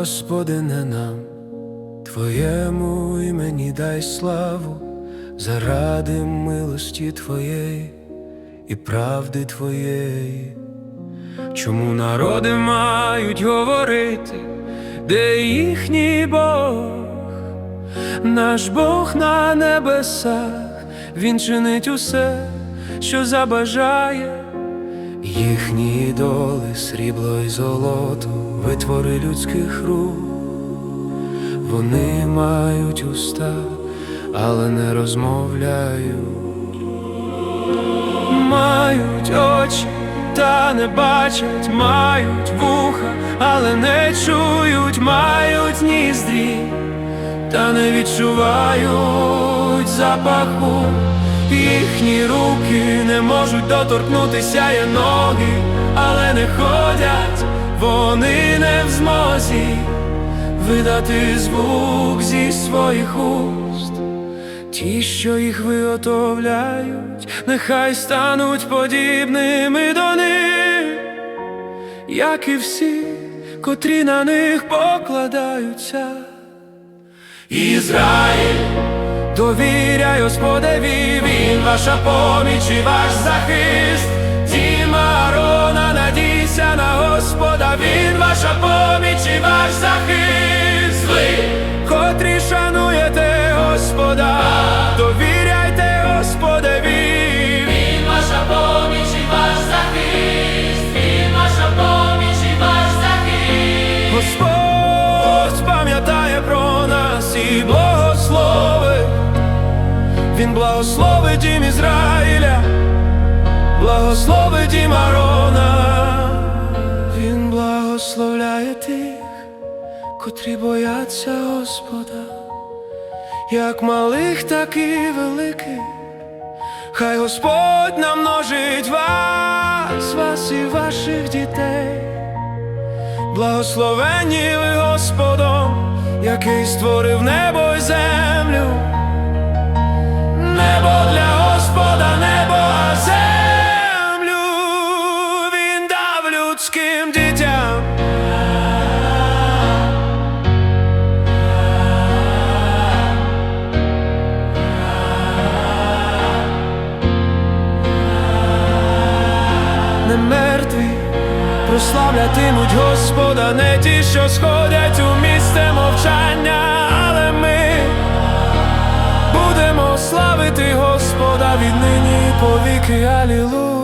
Господи, не нам, Твоєму імені дай славу заради милості Твоєї і правди Твоєї. Чому народи мають говорити, де їхній Бог? Наш Бог на небесах, Він чинить усе, що забажає. Їхні ідоли, срібло й золото, витвори людських рук. Вони мають уста, але не розмовляють. Мають очі, та не бачать, мають вуха, але не чують, мають ніздрі, та не відчувають запаху. Їхні руки не можуть доторкнутися є ноги, але не ходять, вони не в змозі видати звук зі своїх уст. Ті, що їх виготовляють, нехай стануть подібними до них, як і всі, котрі на них покладаються. Ізраїль, довіряй Господеві, він ваша поміч і ваш захист. Діма рона, надійся на Господа, він ваша поміч і ваш захист. Ви, котрі шануєте Він благословить дім Ізраїля, благословить дім Арона. Він благословляє тих, котрі бояться Господа, як малих, так і великих. Хай Господь намножить вас, вас і ваших дітей. Благословенні ви Господом, який створив небо й землю. Людським дітям. Не мертві прославлятимуть Господа, не ті, що сходять у місце мовчання, але ми будемо славити Господа віднині і повіки. Алілуя.